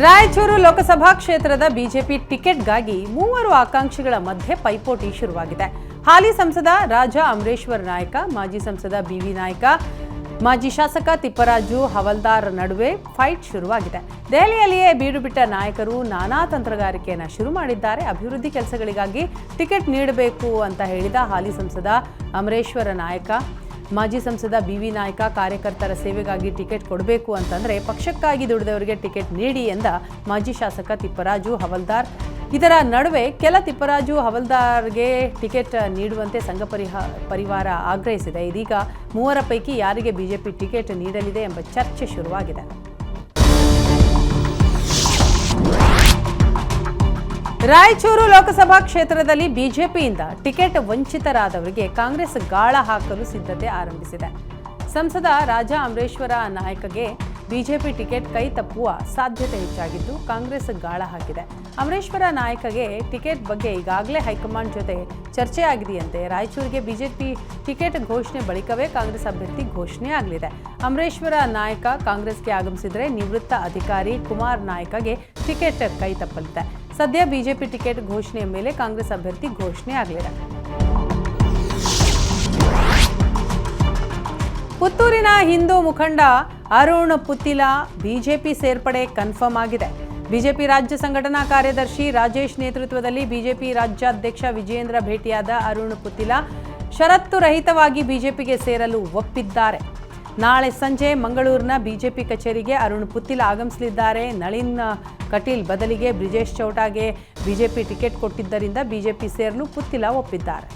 ರಾಯಚೂರು ಲೋಕಸಭಾ ಕ್ಷೇತ್ರದ ಬಿಜೆಪಿ ಟಿಕೆಟ್ಗಾಗಿ ಮೂವರು ಆಕಾಂಕ್ಷಿಗಳ ಮಧ್ಯೆ ಪೈಪೋಟಿ ಶುರುವಾಗಿದೆ. ಹಾಲಿ ಸಂಸದ ರಾಜ ಅಮರೇಶ್ವರ್ ನಾಯಕ, ಮಾಜಿ ಸಂಸದ ಬಿವಿ ನಾಯಕ, ಮಾಜಿ ಶಾಸಕ ತಿಪ್ಪರಾಜು ಹವಲ್ದಾರ್ ನಡುವೆ ಫೈಟ್ ಶುರುವಾಗಿದೆ. ದೆಹಲಿಯಲ್ಲಿಯೇ ಬೀಡು ಬಿಟ್ಟ ನಾಯಕರು ನಾನಾ ತಂತ್ರಗಾರಿಕೆಯನ್ನು ಶುರು ಮಾಡಿದ್ದಾರೆ. ಅಭಿವೃದ್ಧಿ ಕೆಲಸಗಳಿಗಾಗಿ ಟಿಕೆಟ್ ನೀಡಬೇಕು ಅಂತ ಹೇಳಿದ ಹಾಲಿ ಸಂಸದ ಅಮರೇಶ್ವರ ನಾಯಕ ಮಾಜಿ ಸಂಸದ ಬಿ ವಿ ನಾಯ್ಕ ಕಾರ್ಯಕರ್ತರ ಸೇವೆಗಾಗಿ ಟಿಕೆಟ್ ಕೊಡಬೇಕು ಅಂತಂದ್ರೆ ಪಕ್ಷಕ್ಕಾಗಿ ದುಡಿದವರಿಗೆ ಟಿಕೆಟ್ ನೀಡಿ ಎಂದ ಮಾಜಿ ಶಾಸಕ ತಿಪ್ಪರಾಜು ಹವಲ್ದಾರ್. ಇದರ ನಡುವೆ ಕೆಲ ತಿಪ್ಪರಾಜು ಹವಲ್ದಾರ್ಗೆ ಟಿಕೆಟ್ ನೀಡುವಂತೆ ಸಂಘ ಪರಿಹ, ಪರಿವಾರ ಆಗ್ರಹಿಸಿದೆ. ಇದೀಗ ಮೂವರ ಪೈಕಿ ಯಾರಿಗೆ ಬಿಜೆಪಿ ಟಿಕೆಟ್ ನೀಡಲಿದೆ ಎಂಬ ಚರ್ಚೆ ಶುರುವಾಗಿದೆ. ರಾಯಚೂರು ಲೋಕಸಭಾ ಕ್ಷೇತ್ರದಲ್ಲಿ ಬಿಜೆಪಿಯಿಂದ ಟಿಕೆಟ್ ವಂಚಿತರಾದವರಿಗೆ ಕಾಂಗ್ರೆಸ್ ಗಾಳ ಹಾಕಲು ಸಿದ್ಧತೆ ಆರಂಭಿಸಿದೆ. ಸಂಸದ ರಾಜಾ ಅಮರೇಶ್ವರ ನಾಯಕಗೆ ಬಿಜೆಪಿ ಟಿಕೆಟ್ ಕೈ ತಪ್ಪುವ ಸಾಧ್ಯತೆ ಹೆಚ್ಚಾಗಿದ್ದು ಕಾಂಗ್ರೆಸ್ ಗಾಳ ಹಾಕಿದೆ. ಅಮರೇಶ್ವರ ನಾಯಕಗೆ ಟಿಕೆಟ್ ಬಗ್ಗೆ ಈಗಾಗಲೇ ಹೈಕಮಾಂಡ್ ಜೊತೆ ಚರ್ಚೆ ಆಗಿದೆಯಂತೆ ರಾಯಚೂರಿಗೆ ಬಿಜೆಪಿ ಟಿಕೆಟ್ ಘೋಷಣೆ ಬಳಿಕವೇ ಕಾಂಗ್ರೆಸ್ ಅಭ್ಯರ್ಥಿ ಘೋಷಣೆ ಆಗಲಿದೆ. ಅಮರೇಶ್ವರ ನಾಯಕ ಕಾಂಗ್ರೆಸ್ಗೆ ಆಗಮಿಸಿದರೆ ನಿವೃತ್ತ ಅಧಿಕಾರಿ ಕುಮಾರ್ ನಾಯಕಗೆ ಟಿಕೆಟ್ ಕೈ ತಪ್ಪಲಿದೆ. ಸದ್ಯ ಬಿಜೆಪಿ ಟಿಕೆಟ್ ಘೋಷಣೆಯ ಮೇಲೆ ಕಾಂಗ್ರೆಸ್ ಅಭ್ಯರ್ಥಿ ಘೋಷಣೆ ಆಗಲಿಲ್ಲ ಪುತ್ತೂರಿನ ಹಿಂದೂ ಮುಖಂಡ ಅರುಣ್ ಪುತ್ತಿಲ ಬಿಜೆಪಿ ಸೇರ್ಪಡೆ ಕನ್ಫರ್ಮ್ ಆಗಿದೆ. ಬಿಜೆಪಿ ರಾಜ್ಯ ಸಂಘಟನಾ ಕಾರ್ಯದರ್ಶಿ ರಾಜೇಶ್ ನೇತೃತ್ವದಲ್ಲಿ ಬಿಜೆಪಿ ರಾಜ್ಯಾಧ್ಯಕ್ಷ ವಿಜೇಂದ್ರ ಭೇಟಿಯಾದ ಅರುಣ್ ಪುತ್ತಿಲ, ಷರತ್ತು ರಹಿತವಾಗಿ ಬಿಜೆಪಿಗೆ ಸೇರಲು ಒಪ್ಪಿದ್ದಾರೆ. ನಾಳೆ ಸಂಜೆ ಮಂಗಳೂರಿನ ಬಿಜೆಪಿ ಕಚೇರಿಗೆ ಅರುಣ್ ಪುತ್ತಿಲ ಆಗಮಿಸಲಿದ್ದಾರೆ. ನಳಿನ್ ಕಟೀಲ್ ಬದಲಿಗೆ ಬ್ರಿಜೇಶ್ ಚೌಟಾಗೆ ಬಿಜೆಪಿ ಟಿಕೆಟ್ ಕೊಟ್ಟಿದ್ದರಿಂದ ಬಿಜೆಪಿ ಸೇರಲು ಪುತ್ತಿಲ ಒಪ್ಪಿದ್ದಾರೆ.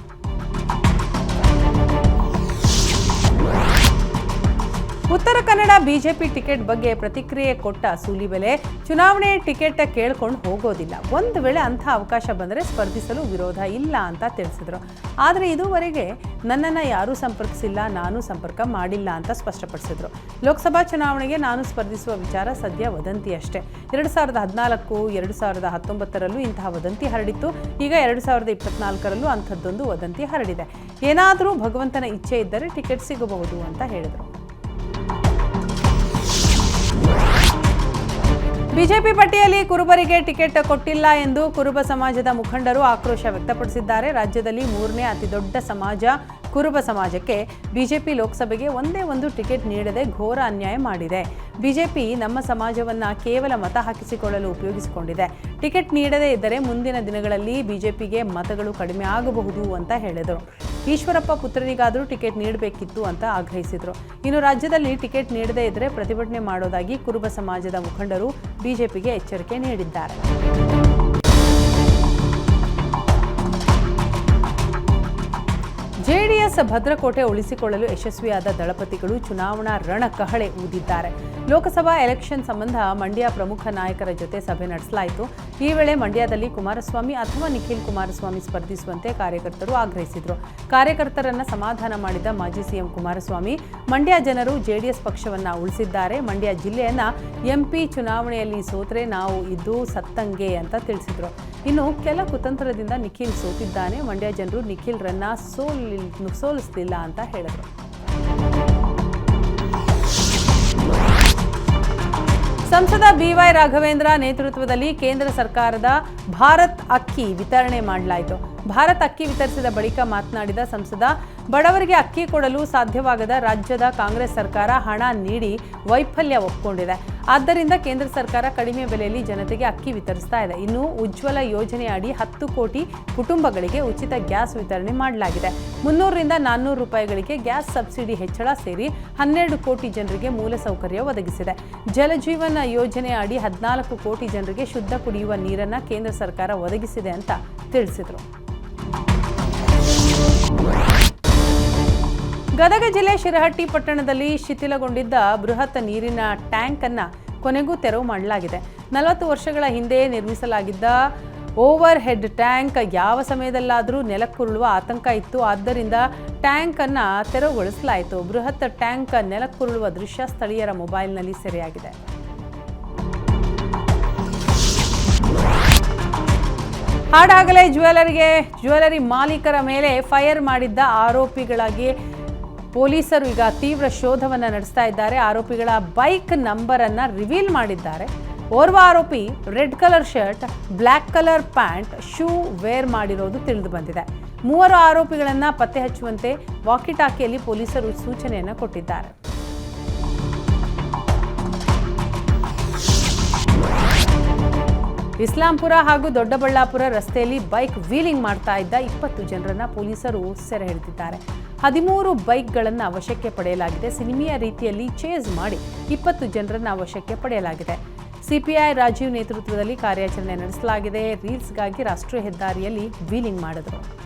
ಉತ್ತರ ಕನ್ನಡ ಬಿಜೆಪಿ ಟಿಕೆಟ್ ಬಗ್ಗೆ ಪ್ರತಿಕ್ರಿಯೆ ಕೊಟ್ಟ ಸೂಲಿಬೆಲೆ, ಚುನಾವಣೆ ಟಿಕೆಟ್ ಕೇಳ್ಕೊಂಡು ಹೋಗೋದಿಲ್ಲ. ಒಂದು ವೇಳೆ ಅಂಥ ಅವಕಾಶ ಬಂದರೆ ಸ್ಪರ್ಧಿಸಲು ವಿರೋಧ ಇಲ್ಲ ಅಂತ ತಿಳಿಸಿದರು. ಆದರೆ ಇದುವರೆಗೆ ನನ್ನನ್ನು ಯಾರೂ ಸಂಪರ್ಕಿಸಿಲ್ಲ, ನಾನು ಸಂಪರ್ಕ ಮಾಡಿಲ್ಲ ಅಂತ ಸ್ಪಷ್ಟಪಡಿಸಿದರು. ಲೋಕಸಭಾ ಚುನಾವಣೆಗೆ ನಾನು ಸ್ಪರ್ಧಿಸುವ ವಿಚಾರ ಸದ್ಯ ವದಂತಿ ಅಷ್ಟೇ. ಎರಡು ಸಾವಿರದ ಹದಿನಾಲ್ಕು, ಎರಡು ಸಾವಿರದ ಹತ್ತೊಂಬತ್ತರಲ್ಲೂ ಇಂತಹ ವದಂತಿ ಹರಡಿತ್ತು. ಈಗ ಎರಡು ಸಾವಿರದ ಇಪ್ಪತ್ನಾಲ್ಕರಲ್ಲೂ ಅಂಥದ್ದೊಂದು ವದಂತಿ ಹರಡಿದೆ. ಏನಾದರೂ ಭಗವಂತನ ಇಚ್ಛೆ ಇದ್ದರೆ ಟಿಕೆಟ್ ಸಿಗಬಹುದು ಅಂತ ಹೇಳಿದರು. ಬಿಜೆಪಿ ಪಟ್ಟಿಯಲ್ಲಿ ಕುರುಬರಿಗೆ ಟಿಕೆಟ್ ಕೊಟ್ಟಿಲ್ಲ ಎಂದು ಕುರುಬ ಸಮಾಜದ ಮುಖಂಡರು ಆಕ್ರೋಶ ವ್ಯಕ್ತಪಡಿಸಿದ್ದಾರೆ. ರಾಜ್ಯದಲ್ಲಿ ಮೂರನೇ ಅತಿದೊಡ್ಡ ಸಮಾಜ, ಕುರುಬ ಸಮಾಜಕ್ಕೆ ಬಿಜೆಪಿ ಲೋಕಸಭೆಗೆ ಒಂದೇ ಒಂದು ಟಿಕೆಟ್ ನೀಡದೆ ಘೋರ ಅನ್ಯಾಯ ಮಾಡಿದೆ. ಬಿಜೆಪಿ ನಮ್ಮ ಸಮಾಜವನ್ನ ಕೇವಲ ಮತ ಹಾಕಿಸಿಕೊಳ್ಳಲು ಉಪಯೋಗಿಸಿಕೊಂಡಿದೆ. ಟಿಕೆಟ್ ನೀಡದೇ ಇದ್ದರೆ ಮುಂದಿನ ದಿನಗಳಲ್ಲಿ ಬಿಜೆಪಿಗೆ ಮತಗಳು ಕಡಿಮೆ ಆಗಬಹುದು ಅಂತ ಹೇಳಿದರು. ಈಶ್ವರಪ್ಪ ಪುತ್ರನಿಗಾದರೂ ಟಿಕೆಟ್ ನೀಡಬೇಕಿತ್ತು ಅಂತ ಆಗ್ರಹಿಸಿದರು. ಇನ್ನು ರಾಜ್ಯದಲ್ಲಿ ಟಿಕೆಟ್ ನೀಡದೇ ಇದ್ದರೆ ಪ್ರತಿಭಟನೆ ಮಾಡೋದಾಗಿ ಕುರುಬ ಸಮಾಜದ ಮುಖಂಡರು ಬಿಜೆಪಿಗೆ ಎಚ್ಚರಿಕೆ ನೀಡಿದ್ದಾರೆ. ಜೆಡಿಎಸ್ ಭದ್ರಕೋಟೆ ಉಳಿಸಿಕೊಳ್ಳಲು ಯಶಸ್ವಿಯಾದ ದಳಪತಿಗಳು ಚುನಾವಣಾ ರಣಕಹಳೆ ಊದಿದ್ದಾರೆ. ಲೋಕಸಭಾ ಎಲೆಕ್ಷನ್ ಸಂಬಂಧ ಮಂಡ್ಯ ಪ್ರಮುಖ ನಾಯಕರ ಜೊತೆ ಸಭೆ ನಡೆಸಲಾಯಿತು. ಈ ವೇಳೆ ಮಂಡ್ಯದಲ್ಲಿ ಕುಮಾರಸ್ವಾಮಿ ಅಥವಾ ನಿಖಿಲ್ ಕುಮಾರಸ್ವಾಮಿ ಸ್ಪರ್ಧಿಸುವಂತೆ ಕಾರ್ಯಕರ್ತರು ಆಗ್ರಹಿಸಿದರು. ಕಾರ್ಯಕರ್ತರನ್ನ ಸಮಾಧಾನ ಮಾಡಿದ ಮಾಜಿ ಸಿಎಂ ಕುಮಾರಸ್ವಾಮಿ, ಮಂಡ್ಯ ಜನರು ಜೆಡಿಎಸ್ ಪಕ್ಷವನ್ನ ಉಳಿಸಿದ್ದಾರೆ. ಮಂಡ್ಯ ಜಿಲ್ಲೆಯನ್ನ ಎಂಪಿ ಚುನಾವಣೆಯಲ್ಲಿ ಸೋತ್ರೆ ನಾವು ಇದ್ದು ಸತ್ತಂಗೆ ಅಂತ ತಿಳಿಸಿದರು. ಇನ್ನು ಕೆಲ ಕುತಂತ್ರದಿಂದ ನಿಖಿಲ್ ಸೋತಿದ್ದಾನೆ. ಮಂಡ್ಯ ಜನರು ನಿಖಿಲ್ರನ್ನ ಸೋಲ್ ಸೋಲಿಸಲಿಲ್ಲ ಅಂತ ಹೇಳಿದರು. ಸಂಸದ ಬಿವೈ ರಾಘವೇಂದ್ರ ನೇತೃತ್ವದಲ್ಲಿ ಕೇಂದ್ರ ಸರ್ಕಾರದ ಭಾರತ್ ಅಕ್ಕಿ ವಿತರಣೆ ಮಾಡಲಾಯಿತು. ಭಾರತ್ ಅಕ್ಕಿ ವಿತರಿಸಿದ ಬಳಿಕ ಮಾತನಾಡಿದ ಸಂಸದ, ಬಡವರಿಗೆ ಅಕ್ಕಿ ಕೊಡಲು ಸಾಧ್ಯವಾಗದ ರಾಜ್ಯದ ಕಾಂಗ್ರೆಸ್ ಸರ್ಕಾರ ಹಣ ನೀಡಿ ವೈಫಲ್ಯ ಒಪ್ಪಿಕೊಂಡಿದೆ ಆದ್ದರಿಂದ ಕೇಂದ್ರ ಸರ್ಕಾರ ಕಡಿಮೆ ಬೆಲೆಯಲ್ಲಿ ಜನತೆಗೆ ಅಕ್ಕಿ ವಿತರಿಸ್ತಾ ಇದೆ. ಇನ್ನು ಉಜ್ವಲ ಯೋಜನೆ ಅಡಿ ಹತ್ತು ಕೋಟಿ ಕುಟುಂಬಗಳಿಗೆ ಉಚಿತ ಗ್ಯಾಸ್ ವಿತರಣೆ ಮಾಡಲಾಗಿದೆ. ಮುನ್ನೂರರಿಂದ ನಾನ್ನೂರು ರೂಪಾಯಿಗಳಿಗೆ ಗ್ಯಾಸ್ ಸಬ್ಸಿಡಿ ಹೆಚ್ಚಳ ಸೇರಿ ಹನ್ನೆರಡು ಕೋಟಿ ಜನರಿಗೆ ಮೂಲಸೌಕರ್ಯ ಒದಗಿಸಿದೆ. ಜಲಜೀವನ ಯೋಜನೆ ಅಡಿ ಹದಿನಾಲ್ಕು ಕೋಟಿ ಜನರಿಗೆ ಶುದ್ಧ ಕುಡಿಯುವ ನೀರನ್ನು ಕೇಂದ್ರ ಸರ್ಕಾರ ಒದಗಿಸಿದೆ ಅಂತ ತಿಳಿಸಿದರು. ಗದಗ ಜಿಲ್ಲೆ ಶಿರಹಟ್ಟಿ ಪಟ್ಟಣದಲ್ಲಿ ಶಿಥಿಲಗೊಂಡಿದ್ದ ಬೃಹತ್ ನೀರಿನ ಟ್ಯಾಂಕ್ ಅನ್ನ ಕೊನೆಗೂ ತೆರವು ಮಾಡಲಾಗಿದೆ. ನಲವತ್ತು ವರ್ಷಗಳ ಹಿಂದೆ ನಿರ್ಮಿಸಲಾಗಿದ್ದ ಓವರ್ ಹೆಡ್ ಟ್ಯಾಂಕ್ ಯಾವ ಸಮಯದಲ್ಲಾದರೂ ನೆಲಕ್ಕುರುಳುವ ಆತಂಕ ಇತ್ತು. ಆದ್ದರಿಂದ ಟ್ಯಾಂಕ್ ಅನ್ನ ತೆರವುಗೊಳಿಸಲಾಯಿತು. ಬೃಹತ್ ಟ್ಯಾಂಕ್ ನೆಲಕ್ಕುರುಳುವ ದೃಶ್ಯ ಸ್ಥಳೀಯರ ಮೊಬೈಲ್ನಲ್ಲಿ ಸೆರೆಯಾಗಿದೆ. ಹಾಡಾಗಲೇ ಜ್ಯುವೆಲರಿಗೆ, ಜ್ಯುವೆಲರಿ ಮಾಲೀಕರ ಮೇಲೆ ಫೈರ್ ಮಾಡಿದ್ದ ಆರೋಪಿಗಳಾಗಿ ಪೊಲೀಸರು ಈಗ ತೀವ್ರ ಶೋಧವನ್ನು ನಡೆಸ್ತಾ ಇದ್ದಾರೆ. ಆರೋಪಿಗಳ ಬೈಕ್ ನಂಬರನ್ನು ರಿವೀಲ್ ಮಾಡಿದ್ದಾರೆ. ಓರ್ವ ಆರೋಪಿ red colour shirt black colour pant, shoe wear ಮಾಡಿರೋದು ತಿಳಿದು ಬಂದಿದೆ. ಮೂವರು ಆರೋಪಿಗಳನ್ನು ಪತ್ತೆ ಹಚ್ಚುವಂತೆ ವಾಕಿಟಾಕಿಯಲ್ಲಿ ಪೊಲೀಸರು ಸೂಚನೆಯನ್ನು ಕೊಟ್ಟಿದ್ದಾರೆ. ಇಸ್ಲಾಂಪುರ ಹಾಗೂ ದೊಡ್ಡಬಳ್ಳಾಪುರ ರಸ್ತೆಯಲ್ಲಿ ಬೈಕ್ ವೀಲಿಂಗ್ ಮಾಡ್ತಾ ಇದ್ದ ಇಪ್ಪತ್ತು ಜನರನ್ನ ಪೊಲೀಸರು ಸೆರೆ ಹಿಡಿದಿದ್ದಾರೆ. ಹದಿಮೂರು ಬೈಕ್ಗಳನ್ನು ವಶಕ್ಕೆ ಪಡೆಯಲಾಗಿದೆ. ಸಿನಿಮೀಯ ರೀತಿಯಲ್ಲಿ ಚೇಸ್ ಮಾಡಿ ಇಪ್ಪತ್ತು ಜನರನ್ನು ವಶಕ್ಕೆ ಪಡೆಯಲಾಗಿದೆ. ಸಿಪಿಐ ರಾಜೀವ್ ನೇತೃತ್ವದಲ್ಲಿ ಕಾರ್ಯಾಚರಣೆ ನಡೆಸಲಾಗಿದೆ. ರೀಲ್ಸ್ಗಾಗಿ ರಾಷ್ಟ್ರೀಯ ಹೆದ್ದಾರಿಯಲ್ಲಿ ವೀಲಿಂಗ್ ಮಾಡಿದರು.